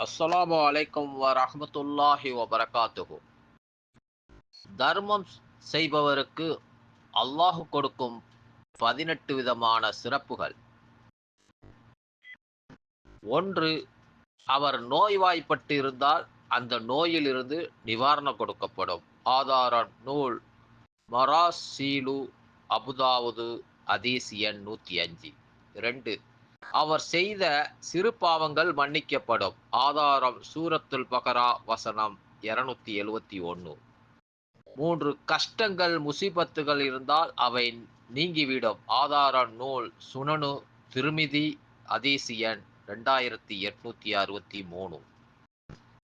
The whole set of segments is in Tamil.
அஸ்ஸலாமு அலைக்கும் வரஹ்மத்துல்லாஹி வபரகாத்துஹு தர்மம் செய்பவருக்கு அல்லாஹ் கொடுக்கும் பதினெட்டு விதமான சிறப்புகள். ஒன்று அவர் நோய்வாய்ப்பட்டு இருந்தால் அந்த நோயிலிருந்து நிவாரணம் கொடுக்கப்படும். ஆதார நூல் மராசீலு அபுதாவுது அதீசியன் நூற்றி அஞ்சு. ரெண்டு அவர் செய்த சிறு பாவங்கள் மன்னிக்கப்படும். ஆதாரம் சூரத்துல் பகரா வசனம் இருநூத்தி எழுவத்தி ஒன்று மூன்று கஷ்டங்கள் முசிபத்துகள் இருந்தால் அவை நீங்கிவிடும். ஆதார நூல் சுனனு திருமிதி அதீசியன் ரெண்டாயிரத்தி எட்நூத்தி அறுபத்தி மூணு.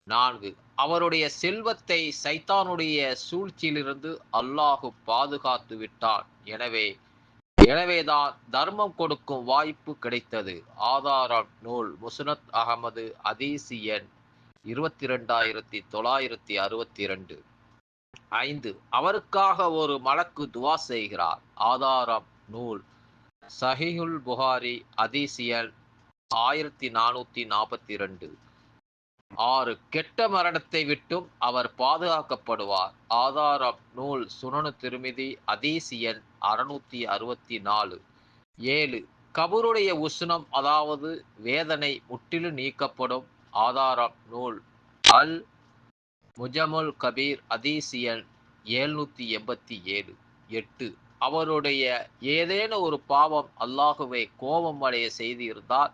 நான்கு அவருடைய செல்வத்தை சைத்தானுடைய சூழ்ச்சியிலிருந்து அல்லாஹு பாதுகாத்து விட்டான் எனவே எனவேதான் தர்மம் கொடுக்கும் வாய்ப்பு கிடைத்தது. ஆதாரம் நூல் முசுனத் அகமது அதீசியன் இருபத்தி ரெண்டாயிரத்தி தொள்ளாயிரத்தி அறுபத்தி ரெண்டு ஐந்து. அவருக்காக ஒரு மலக்கு துவா செய்கிறார். ஆதாரம் நூல் சஹிஹுல் புகாரி அதீசியன் ஆயிரத்தி நானூற்றி நாற்பத்தி ரெண்டு ஆறு கெட்ட மரணத்தை விட்டும் அவர் பாதுகாக்கப்படுவார். ஆதாரம் நூல் சுனனு திருமிதி அதீசியன் அறுநூத்தி அறுபத்தி நாலு. ஏழு கபருடைய உஷ்ணம் அதாவது வேதனை முற்றிலும் நீக்கப்படும். ஆதாரம் நூல் அல் முஜமுல் கபீர் அதீசியன் எழுநூத்தி எண்பத்தி ஏழு. எட்டு அவருடைய ஏதேனும் ஒரு பாவம் அல்லாஹுவை கோபம் அடைய செய்திருந்தால்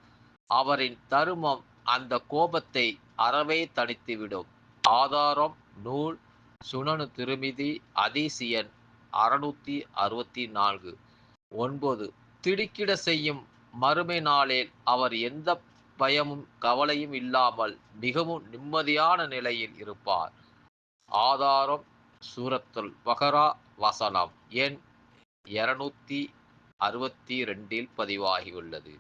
அவரின் தருமம் அந்த கோபத்தை அறவே தடித்துவிடும் ஆதாரம் நூல் சுனனு திருமிதி அதீசியன் அறுநூத்தி அறுபத்தி நான்கு. ஒன்பது. திடுக்கிட செய்யும் மறுமை நாளில் அவர் எந்த பயமும் கவலையும் இல்லாமல் மிகவும் நிம்மதியான நிலையில் இருப்பார். ஆதாரம் சூரத்துல் வகரா வசனம். எண் இருநூத்தி அறுபத்தி ரெண்டில் பதிவாகியுள்ளது.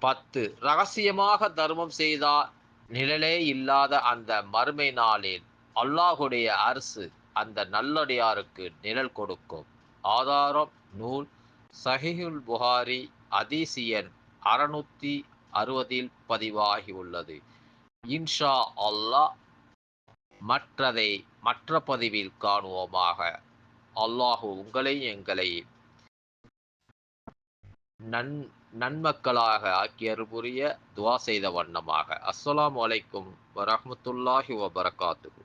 பத்து. ரகசியமாக தர்மம் செய்தால் நிழலே இல்லாத அந்த மறுமை நாளில் அல்லாஹுடைய அரசு அந்த நல்லடியாருக்கு நிழல் கொடுக்கும். ஆதாரம் நூல். சஹிஹுல் புகாரி அதீசியன் அறுநூத்தி அறுபதில் பதிவாகியுள்ளது இன்ஷா அல்லாஹ் மற்றதை மற்ற பதிவில் காணுவோமாக. அல்லாஹு உங்களை எங்களை நன் நன்மக்களாக ஆக்கியர் புரிய துவா செய்த வண்ணமாக. அஸ்ஸலாம் அலைக்கும் வரமத்துல்லாஹி வபரகாத்துஹு.